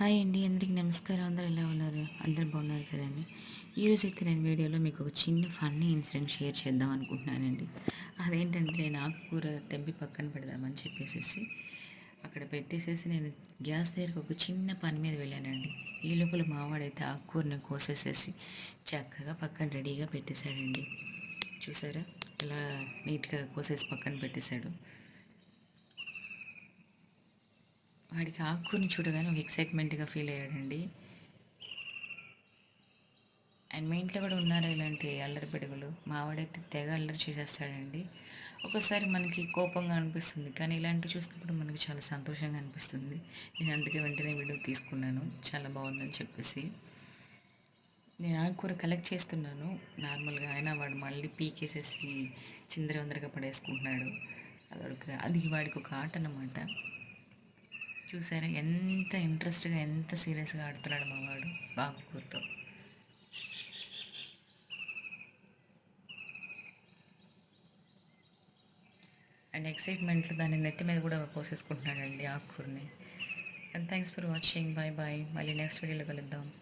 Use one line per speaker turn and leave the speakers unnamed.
Hi అండి అందరికీ నమస్కారం. అందరూ ఎలా ఉన్నారు? అందరు బాగున్నారు కదండి. ఈరోజు అయితే నేను వీడియోలో మీకు ఒక చిన్న ఫన్నీ ఇన్సిడెంట్ షేర్ చేద్దాం అనుకుంటున్నానండి. అదేంటంటే నేను ఆకుకూర తెంపి పక్కన పెడదామని చెప్పేసేసి అక్కడ పెట్టేసేసి నేను గ్యాస్ దగ్గరకు ఒక చిన్న పని మీద వెళ్ళానండి. ఈ లోపల మావాడైతే ఆకుకూరని కోసేసేసి చక్కగా పక్కన రెడీగా పెట్టేశాడండి. చూసారా? ఇలా నీట్గా కోసేసి పక్కన పెట్టేశాడు. వాడికి ఆకుని చూడగానే ఒక ఎక్సైట్మెంట్గా ఫీల్ అయ్యాడండి. అండ్ మా ఇంట్లో కూడా ఉన్నారా ఇలాంటి అల్లరి పిడుగులు మావాడైతే తెగ అల్లరి చేసేస్తాడండి. ఒకసారి మనకి కోపంగా అనిపిస్తుంది. కానీ ఇలాంటివి చూసినప్పుడు మనకి చాలా సంతోషంగా అనిపిస్తుంది. నేను అందుకే వెంటనే వీడియో తీసుకున్నాను. చాలా బాగుందని చెప్పేసి. నేను ఆకుకూర కలెక్ట్ చేస్తున్నాను. నార్మల్గా అయినా వాడు మళ్ళీ పీకేసేసి చిందరవందరగా పడేసుకుంటున్నాడు. అదొక అది వాడికి ఒక ఆట అన్నమాట. చూసారా? ఎంత ఇంట్రెస్ట్గా ఎంత సీరియస్గా ఆడుతున్నాడు మా వాడు ఆకుకూరతో అండ్ ఎక్సైట్మెంట్లో దాని నెత్తి మీద కూడా పోసేసుకుంటున్నాడండి ఆకుకూరని. And thanks for watching. Bye bye మళ్ళీ నెక్స్ట్ వీడియోలో కలుద్దాం.